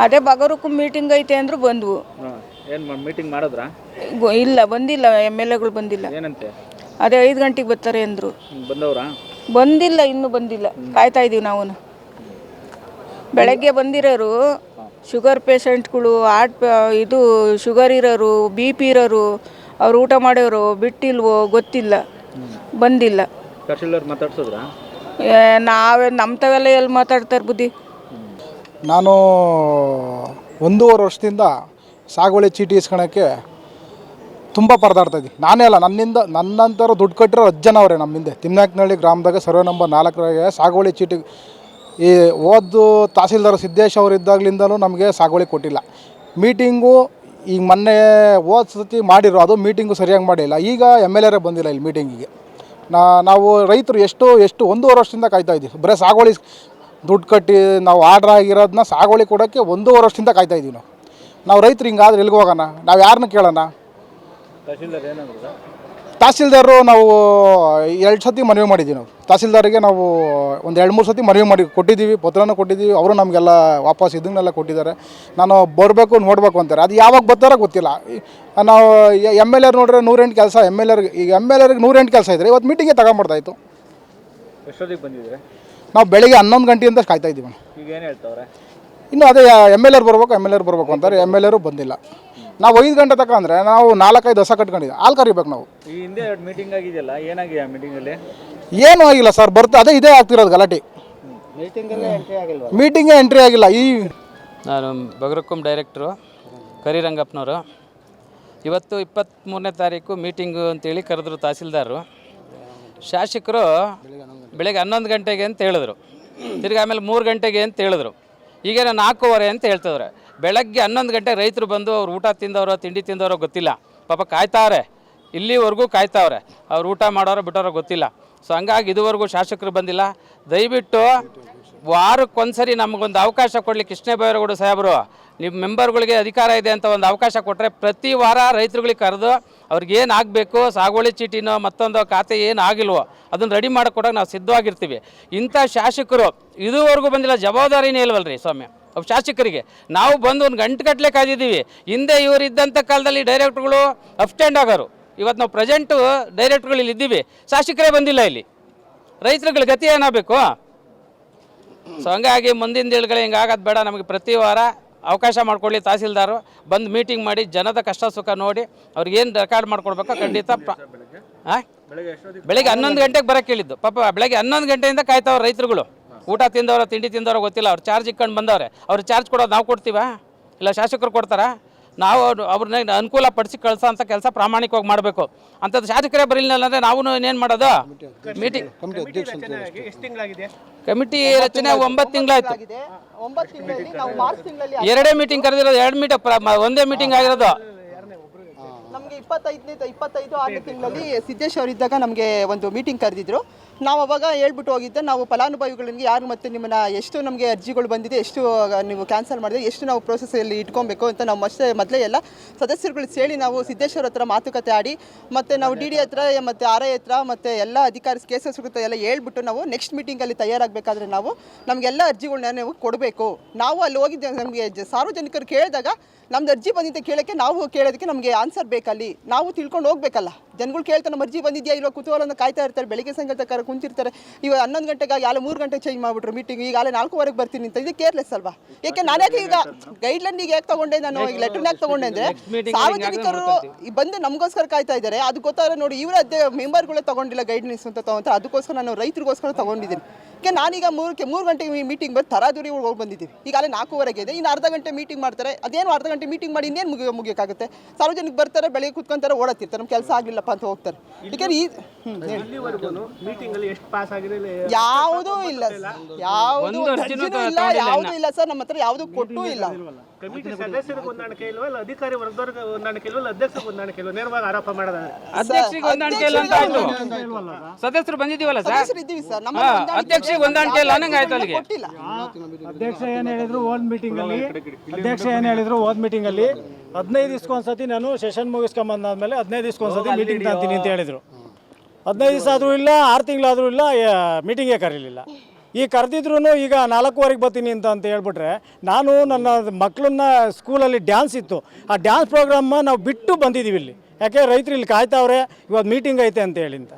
ಅದೇ ಬಗರಕ್ಕೂ ಮೀಟಿಂಗ್ ಐತೆ ಅಂದ್ರು ಬಂದ್ವು. ಏನು ಮೀಟಿಂಗ್ ಮಾಡಿದ್ರಾ? ಗೊ- ಇಲ್ಲ ಬಂದಿಲ್ಲ ಎಂ ಎಲ್ ಎಗಳು ಬಂದಿಲ್ಲ. ಏನಂತೆ? ಅದೇ ಐದು ಗಂಟೆಗೆ ಬರ್ತಾರೆ ಅಂದರು. ಹ್ಮ್, ಬಂದವ್ರಾ? ಬಂದಿಲ್ಲ ಇನ್ನೂ ಬಂದಿಲ್ಲ. ಕಾಯ್ತಾ ಇದೀವಿ ನಾವು ಬೆಳಗ್ಗೆ ಬಂದಿರೋರು ಶುಗರ್ ಪೇಷಂಟ್ಗಳು ಹಾರ್ಟ್ ಇದು ಶುಗರ್ ಇರೋರು ಬಿ ಪಿ ಇರೋರು ಅವ್ರು ಊಟ ಮಾಡೋರು ಬಿಟ್ಟಿಲ್ವೋ ಗೊತ್ತಿಲ್ಲ. ಬಂದಿಲ್ಲ. ತಹಶೀಲ್ದಾರ್ ಮಾತಾಡ್ಸಿದ್ರಾ? ಏ, ನಾವೇ ನಮ್ಮ ತವೆಲ್ಲ ಎಲ್ಲಿ ಮಾತಾಡ್ತಾರೆ ಬುದ್ಧಿ? ನಾನು ಒಂದೂವರೆ ವರ್ಷದಿಂದ ಸಾಗುವಳಿ ಚೀಟಿ ಇಸ್ಕೊಳಕ್ಕೆ ತುಂಬ ಪರದಾಡ್ತಾ ಇದ್ದೀನಿ. ನಾನೇ ಅಲ್ಲ, ನನ್ನಿಂದ ನನ್ನಂತರ ದುಡ್ಡು ಕಟ್ಟಿರೋ ಅವರೇ ನಮ್ಮ ಹಿಂದೆ. ತಿಮ್ನಾಕ್ನಹಳ್ಳಿ ಗ್ರಾಮದಾಗ ಸರ್ವೆ ನಂಬರ್ ನಾಲ್ಕರಾಗೆ ಸಾಗುವಳಿ ಚೀಟಿ, ಈ ಓದು ತಹಸೀಲ್ದಾರ್ ಸಿದ್ದೇಶ್ ಅವರು ಇದ್ದಾಗಲಿಂದಲೂ ನಮಗೆ ಸಾಗುವಳಿ ಕೊಟ್ಟಿಲ್ಲ. ಮೀಟಿಂಗು ಈಗ ಮೊನ್ನೆ ಹೋದ ಸತಿ ಮಾಡಿರೋ, ಅದು ಮೀಟಿಂಗು ಸರಿಯಾಗಿ ಮಾಡಿಲ್ಲ. ಈಗ ಎಂ ಎಲ್ ಎರೇ ಬಂದಿಲ್ಲ ಇಲ್ಲಿ ಮೀಟಿಂಗಿಗೆ. ನಾವು ರೈತರು ಎಷ್ಟು ಎಷ್ಟು ಒಂದೂವರೆ ವರ್ಷದಿಂದ ಕಾಯ್ತಾ ಇದ್ದೀವಿ. ಬರೀ ಸಾಗುವಳಿ ದುಡ್ಡು ಕಟ್ಟಿ ನಾವು ಆರ್ಡ್ರ್ ಆಗಿರೋದನ್ನ ಸಾಗುವಳಿ ಕೊಡೋಕ್ಕೆ ಒಂದೂವರೆ ವರ್ಷದಿಂದ ಕಾಯ್ತಾ ಇದ್ದೀವಿ ನಾವು. ನಾವು ರೈತರು ಹಿಂಗಾದ್ರೆ ಎಲ್ಲಿಗೆ ಹೋಗೋಣ? ನಾವು ಯಾರನ್ನ ಕೇಳೋಣ? ತಹಸೀಲ್ದಾರರು ನಾವು ಎರಡು ಸತಿ ಮನವಿ ಮಾಡಿದ್ದೀವಿ ನಾವು. ತಹಸೀಲ್ದಾರಿಗೆ ನಾವು ಒಂದು ಎರಡು ಮೂರು ಸತಿ ಮನವಿ ಮಾಡಿ ಕೊಟ್ಟಿದ್ದೀವಿ ಪತ್ರನೂ ಕೊಟ್ಟಿದ್ದೀವಿ ಅವರು ನಮಗೆಲ್ಲ ವಾಪಸ್ ಇದನ್ನೆಲ್ಲ ಕೊಟ್ಟಿದ್ದಾರೆ. ನಾನು ಬರಬೇಕು ನೋಡಬೇಕು ಅಂತಾರೆ. ಅದು ಯಾವಾಗ ಬರ್ತಾರೋ ಗೊತ್ತಿಲ್ಲ. ನಾವು ಎಂ ಎಲ್ ಎರ್ ನೋಡ್ರೆ ನೂರೆಂಟು ಕೆಲಸ ಎಂ ಎಲ್ ಎರ್ಗೆ ಈಗ ಎಂ ಎಲ್ ಎರ್ಗೆ ನೂರೆಂಟು ಕೆಲಸ ಇದ್ದರೆ ಇವತ್ತು ಮೀಟಿಂಗೇ ತಗೊಂಬಿಡ್ತಾಯಿತ್ತು ಎಷ್ಟೊತ್ತಿಗೆ ನಾವು ಬೆಳಿಗ್ಗೆ ಹನ್ನೊಂದು ಗಂಟೆಯಿಂದ ಕಾಯ್ತಾ ಇದ್ದೀವಿ ಈಗ ಏನು ಹೇಳ್ತಾವ್ರೆ? ಇನ್ನು ಅದೇ ಎಂ ಎಲ್ ಎರ್ ಬರ್ಬೇಕು ಎಂ ಎಲ್ ಎರ್ ಬರ್ಬೇಕು ಅಂತಾರೆ. ಎಂ ಎಲ್ ಎರು ಬಂದಿಲ್ಲ. ನಾವು ಐದು ಗಂಟೆ ತಕ ಅಂದರೆ ನಾವು ನಾಲ್ಕೈದು ಹೊಸ ಕಟ್ಕೊಂಡಿದ್ದೀವಿ. ಹಾಲು ಕರಿಬೇಕು ನಾವು. ಈ ಹಿಂದೆ ಎರಡು ಮೀಟಿಂಗ್ ಆಗಿದೆಯಲ್ಲ ಏನಾಗಿದೆ ಆ ಮೀಟಿಂಗಲ್ಲಿ ಏನೂ ಆಗಿಲ್ಲ ಸರ್ ಬರ್ತಾ ಅದೇ ಇದೇ ಆಗ್ತಿರೋದು ಗಲಾಟೆ. ಮೀಟಿಂಗೇ ಎಂಟ್ರಿ ಆಗಿಲ್ಲ. ಈ ನಾನು ಬಗರಕುಂ ಡೈರೆಕ್ಟ್ರು ಕರಿರಂಗಪ್ಪನವರು. ಇವತ್ತು ಇಪ್ಪತ್ತ್ಮೂರನೇ ತಾರೀಕು ಮೀಟಿಂಗು ಅಂತೇಳಿ ಕರೆದ್ರು ತಹಸೀಲ್ದಾರರು. ಶಾಸಕರು ಬೆಳಗ್ಗೆ ಹನ್ನೊಂದು ಗಂಟೆಗೆ ಅಂತ ಹೇಳಿದ್ರು. ತಿರ್ಗಿ ಆಮೇಲೆ ಮೂರು ಗಂಟೆಗೆ ಅಂತ ಹೇಳಿದ್ರು. ಈಗೇನೋ ನಾಲ್ಕೂವರೆ ಅಂತ ಹೇಳ್ತಿದ್ರೆ. ಬೆಳಗ್ಗೆ ಹನ್ನೊಂದು ಗಂಟೆಗೆ ರೈತರು ಬಂದು ಅವ್ರು ಊಟ ತಿಂದವರೋ, ತಿಂಡಿ ತಿಂದವರೋ ಗೊತ್ತಿಲ್ಲ. ಪಾಪ ಕಾಯ್ತಾವ್ರೆ. ಇಲ್ಲಿವರೆಗೂ ಕಾಯ್ತಾವ್ರೆ. ಅವ್ರು ಊಟ ಮಾಡೋರೋ ಬಿಟ್ಟೋರೋ ಗೊತ್ತಿಲ್ಲ. ಸೊ ಹಂಗಾಗಿ ಇದುವರೆಗೂ ಶಾಸಕರು ಬಂದಿಲ್ಲ. ದಯವಿಟ್ಟು ವಾರಕ್ಕೊಂದ್ಸರಿ ನಮಗೊಂದು ಅವಕಾಶ ಕೊಡಲಿ ಕೃಷ್ಣ ಬೈರೇಗೌಡ ಸಾಹೇಬರು ನಿಮ್ಮ ಮೆಂಬರ್ಗಳಿಗೆ ಅಧಿಕಾರ ಇದೆ ಅಂತ ಒಂದು ಅವಕಾಶ ಕೊಟ್ಟರೆ ಪ್ರತಿ ವಾರ ರೈತರುಗಳಿಗೆ ಕರೆದು ಅವ್ರಿಗೆ ಏನು ಆಗಬೇಕು, ಸಾಗುವಳಿ ಚೀಟಿನೋ ಮತ್ತೊಂದು ಖಾತೆ ಏನು ಆಗಿಲ್ವೋ ಅದನ್ನು ರೆಡಿ ಮಾಡಿಕೊಡೋಕೆ ನಾವು ಸಿದ್ಧವಾಗಿರ್ತೀವಿ. ಇಂಥ ಶಾಸಕರು ಇದುವರೆಗೂ ಬಂದಿಲ್ಲ, ಜವಾಬ್ದಾರಿನೇ ಇಲ್ವಲ್ರಿ ಸ್ವಾಮಿ. ಒಬ್ಬ ಶಾಸಕರಿಗೆ ನಾವು ಬಂದು ಒಂದು ಗಂಟೆ ಗಟ್ಟಲೆ ಕಾದಿದ್ದೀವಿ. ಹಿಂದೆ ಇವರು ಇದ್ದಂಥ ಕಾಲದಲ್ಲಿ ಡೈರೆಕ್ಟ್ರುಗಳು ಅಪ್ಸ್ಟ್ಯಾಂಡ್ ಆಗೋರು. ಇವತ್ತು ನಾವು ಪ್ರೆಸೆಂಟು ಡೈರೆಕ್ಟ್ರುಗಳು ಇಲ್ಲಿ ಇದ್ದೀವಿ ಶಾಸಕರೇ ಬಂದಿಲ್ಲ ಇಲ್ಲಿ. ರೈತರುಗಳ ಗತಿ ಏನಾಗಬೇಕು? ಸೊ ಹಂಗಾಗಿ ಮುಂದಿನ ದಿನಗಳು ಹಿಂಗಾಗೋದು ಬೇಡ. ನಮಗೆ ಪ್ರತಿ ವಾರ ಅವಕಾಶ ಮಾಡ್ಕೊಳ್ಳಿ ತಹಸೀಲ್ದಾರು. ಬಂದು ಮೀಟಿಂಗ್ ಮಾಡಿ ಜನದ ಕಷ್ಟ ಸುಖ ನೋಡಿ ಅವ್ರಿಗೆ ಏನು ರೆಕಾರ್ಡ್ ಮಾಡ್ಕೊಡ್ಬೇಕೋ ಖಂಡಿತ ಹಾಂ ಬೆಳಿಗ್ಗೆ ಹನ್ನೊಂದು ಗಂಟೆಗೆ ಬರೋಕೆ ಕೇಳಿದ್ದು ಪಾಪ ಬೆಳಗ್ಗೆ ಹನ್ನೊಂದು ಗಂಟೆಯಿಂದ ಕಾಯ್ತಾವ್ರೆ ರೈತರುಗಳು. ಊಟ ತಿಂದವರ, ತಿಂಡಿ ತಿಂದವ್ರ ಗೊತ್ತಿಲ್ಲ. ಅವ್ರು ಚಾರ್ಜ್ ಇಕ್ಕೊಂಡು ಬಂದವ್ರೆ. ಅವ್ರು ಚಾರ್ಜ್ ಕೊಡೋದು ನಾವು ಕೊಡ್ತೀವಾ? ಇಲ್ಲ ಶಾಸಕರು ಕೊಡ್ತಾರಾ? ನಾವು ಅವ್ರು ಅವ್ರನ್ನ ಅನುಕೂಲ ಪಡಿಸಿ ಕಳ್ಸೋ ಅಂತ ಕೆಲಸ ಪ್ರಾಮಾಣಿಕವಾಗಿ ಮಾಡಬೇಕು. ಅಂಥದ್ದು ಶಾಸಕರೇ ಬರಲಿಲ್ಲ ಅಂದರೆ ನಾವು ಇನ್ನೇನು ಮಾಡೋದು? ಮೀಟಿಂಗ್ ಕಮಿಟಿ ರಚನೆ ಒಂಬತ್ತು ತಿಂಗಳಾಯ್ತು. ಎರಡೇ ಮೀಟಿಂಗ್ ಕರೆದಿರೋದು ಎರಡು ಮೀಟಿಂಗ್ ಒಂದೇ ಮೀಟಿಂಗ್ ಆಗಿರೋದು. ಇಪ್ಪತ್ತೈದನೇ ಇಪ್ಪತ್ತೈದು ಆರನೇ ತಿಂಗಳಲ್ಲಿ ಸಿದ್ದೇಶ್ ಅವರು ಇದ್ದಾಗ ನಮಗೆ ಒಂದು ಮೀಟಿಂಗ್ ಕರೆದಿದ್ರು. ನಾವು ಅವಾಗ ಹೇಳ್ಬಿಟ್ಟು ಹೋಗಿದ್ದೆ ನಾವು ಫಲಾನುಭವಿಗಳಿಗೆ ಯಾರು ಮತ್ತೆ ನಿಮ್ಮನ್ನ ಎಷ್ಟು ನಮಗೆ ಅರ್ಜಿಗಳು ಬಂದಿದೆ ಎಷ್ಟು ನೀವು ಕ್ಯಾನ್ಸಲ್ ಮಾಡಿದೆ ಎಷ್ಟು ನಾವು ಪ್ರೋಸೆಸ್ಸಲ್ಲಿ ಇಟ್ಕೊಬೇಕು ಅಂತ ನಾವು ಮತ್ತೆ ಮೊದಲೇ ಎಲ್ಲ ಸದಸ್ಯರುಗಳು ಸೇರಿ ನಾವು ಸಿದ್ದೇಶ್ವರ ಹತ್ರ ಮಾತುಕತೆ ಆಡಿ ಮತ್ತು ನಾವು ಡಿ ಡಿ ಹತ್ರ ಮತ್ತು ಆರ್ ಐ ಹತ್ರ ಮತ್ತು ಎಲ್ಲ ಅಧಿಕಾರಿ ಕೆ ಎಸ್ ಎಸ್ ಎಲ್ಲ ಹೇಳ್ಬಿಟ್ಟು ನಾವು ನೆಕ್ಸ್ಟ್ ಮೀಟಿಂಗಲ್ಲಿ ತಯಾರಾಗಬೇಕಾದ್ರೆ ನಾವು ನಮಗೆಲ್ಲ ಅರ್ಜಿಗಳನ್ನ ನೀವು ಕೊಡಬೇಕು. ನಾವು ಅಲ್ಲಿ ಹೋಗಿದ್ದೆ ನಮಗೆ ಸಾರ್ವಜನಿಕರು ಕೇಳಿದಾಗ ನಮ್ದು ಅರ್ಜಿ ಬಂದಿದ್ದೆ ಕೇಳೋಕ್ಕೆ ನಾವು ಕೇಳೋದಕ್ಕೆ ನಮಗೆ ಆನ್ಸರ್ ಬೇಕಲ್ಲಿ. ನಾವು ತಿಳ್ಕೊಂಡು ಹೋಗ್ಬೇಕಲ್ಲ. ಜನಗಳು ಕೇಳ್ತಾರೆ ಮರ್ಜಿ ಬಂದಿದ್ಯಾ? ಬಂದಿದೆಯಾ ಕುತೂಹಲ ಕುತೂಹಲನ ಕಾಯ್ತಾ ಇರ್ತಾರೆ ಬೆಳಿಗ್ಗೆ ಸಂಘ ತಕ್ಕ ಕುಂತಿರ್ತಾರೆ. ಇವಾಗ ಹನ್ನೊಂದು ಗಂಟೆಗೆ ಆಲೆ ಮೂರು ಗಂಟೆ ಚೇಂಜ್ ಮಾಡಿಬಿಟ್ರು ಮೀಟಿಂಗ್ ಈಗ ಆಲೆ ನಾಲ್ಕೂವರೆಗೆ ಬರ್ತೀನಿ ಅಂತ ಇದು ಕೇರ್ಲೆಸ್ ಅಲ್ವಾ? ಯಾಕೆ ನಾನೇ ಈಗ ಗೈಡ್ಲೈನ್ ಈಗ ಯಾಕೆ ತಗೊಂಡೆ ನಾನು? ಈಗ ಲೆಟರ್ ಯಾಕೆ ತಗೊಂಡೆ ಅಂದ್ರೆ ಸಾರ್ವಜನಿಕರು ಈ ಬಂದು ನಮಗೋಸ್ಕರ ಕಾಯ್ತಾ ಇದ್ದಾರೆ. ಅದು ಗೊತ್ತಾದ್ರೆ ನೋಡಿ ಇವರ ಅದೇ ಮೆಂಬರ್ಗಳೇ ತಗೊಂಡಿಲ್ಲ ಗೈಡ್ಲೈನ್ಸ್ ಅಂತ ತಗೊಂತಾರೆ. ಅದಕ್ಕೋಸ್ಕರ ನಾನು ರೈತರಿಗೋಸ್ಕರ ತಗೊಂಡಿದ್ದೀನಿ. ಯಾಕೆ ನಾನೀಗ ಮೂರಕ್ಕೆ ಮೂರು ಗಂಟೆಗೆ ಮೀಟಿಂಗ್ ಬಂದು ತರಾದುರಿ ಹೋಗಿ ಬಂದಿದ್ದೀವಿ. ಈಗ ಅಲ್ಲಿ ನಾಲ್ಕೂವರೆಗೆ ಇದೆ. ಇನ್ನು ಅರ್ಧ ಗಂಟೆ ಮೀಟಿಂಗ್ ಮಾಡ್ತಾರೆ. ಅದೇನು ಅರ್ಧ ಗಂಟೆ ಮೀಟಿಂಗ್ ಮಾಡಿ ಇನ್ನೇನು ಮುಗಿಯೋ ಮುಗಿಯೋಕ್ಕಾಗುತ್ತೆ? ಸಾರ್ವಜನಿಕ ಬರ್ತಾರೆ ಬೆಳಿಗ್ಗೆ ಕುತ್ಕೊಂತಾರೆ ಓಡತಿರ್ತಾರೆ ನಮ್ಮ ಕೆಲಸ ಆಗಲಿಲ್ಲಪ್ಪ ಅಂತ ಹೋಗ್ತಾರೆ. ಯಾಕೆಂದ್ರೆ ಈ. ಯಾವುದೂ ಇಲ್ಲ. ಯಾವುದು ಇಲ್ಲ ಯಾವುದೂ ಇಲ್ಲ ಸರ್. ನಮ್ಮ ಹತ್ರ ಯಾವುದು ಕೊಟ್ಟೂ ಇಲ್ಲ. ಕಮಿಟಿ ಸದಸ್ಯರಿಗೆ ಹೊಂದಾಣಿಕೆ ಇಲ್ವಾ ಇಲ್ಲ ಅಧಿಕಾರಿ ವರ್ಗದವ್ರಿಗೆ ಹೊಂದಾಣಿಕೆ ಇಲ್ವಾ ಇಲ್ಲ ಅಧ್ಯಕ್ಷರಿಗೆ ಹೊಂದಾಣಿಕೆ ಇಲ್ವಾ? ನೇರವಾಗಿ ಆರೋಪ ಮಾಡೋದಾದ್ರೆ ಅಧ್ಯಕ್ಷರಿಗೆ ಹೊಂದಾಣಿಕೆ ಇಲ್ಲ ಅಂತ ಆಯ್ತು. ಸದಸ್ಯರು ಬಂದಿದ್ದೀವಲ್ಲ ಸರ್? ಸದಸ್ಯರು ಇದ್ದೀವಿ ಸರ್. ನಮ್ಮ ಹೊಂದಾಣಿಕೆ ಅಧ್ಯಕ್ಷರಿಗೆ. ಹೊಂದಾಣಿಕೆ ಇಲ್ಲ ಅನ್ನಂಗೆ ಆಯ್ತು ಅಲ್ಲಿಗೆ. ಕೊಟ್ಟಿಲ್ಲ. ಅಧ್ಯಕ್ಷ ಏನು ಹೇಳಿದ್ರು ಓದ್ ಮೀಟಿಂಗ್ ಅಲ್ಲಿ? ಅಧ್ಯಕ್ಷ ಏನು ಹೇಳಿದ್ರು ಓದ್ ಮೀಟಿಂಗ್ ಅಲ್ಲಿ? ಹದಿನೈದು ದಿವಸಕ್ಕೊಂದ್ಸತಿ ನಾನು ಸೆಷನ್ ಮುಗಿಸ್ಕೊಂಬಂದಾದ್ಮೇಲೆ ಹದಿನೈದು ದಿವಸಕ್ಕೊಂದ್ಸತಿ ಮೀಟಿಂಗ್ ತಾಂತೀನಿ ಅಂತ ಹೇಳಿದ್ರು. ಹದಿನೈದು ದಿವಸ ಆದರೂ ಇಲ್ಲ ಆರು ತಿಂಗಳಾದರೂ ಇಲ್ಲ ಮೀಟಿಂಗೇ ಕರೀಲಿಲ್ಲ. ಈ ಕರೆದಿದ್ರು ಈಗ ನಾಲ್ಕೂವರೆಗೆ ಬರ್ತೀನಿ ಅಂತ ಅಂತ ಹೇಳ್ಬಿಟ್ರೆ, ನಾನು ನನ್ನ ಮಕ್ಕಳನ್ನ ಸ್ಕೂಲಲ್ಲಿ ಡ್ಯಾನ್ಸ್ ಇತ್ತು. ಆ ಡ್ಯಾನ್ಸ್ ಪ್ರೋಗ್ರಾಮ ನಾವು ಬಿಟ್ಟು ಬಂದಿದ್ದೀವಿ ಇಲ್ಲಿ. ಯಾಕೆ? ರೈತರು ಇಲ್ಲಿ ಕಾಯ್ತಾವ್ರೆ, ಇವತ್ತು ಮೀಟಿಂಗ್ ಐತೆ ಅಂತ ಹೇಳಿ ಅಂತ.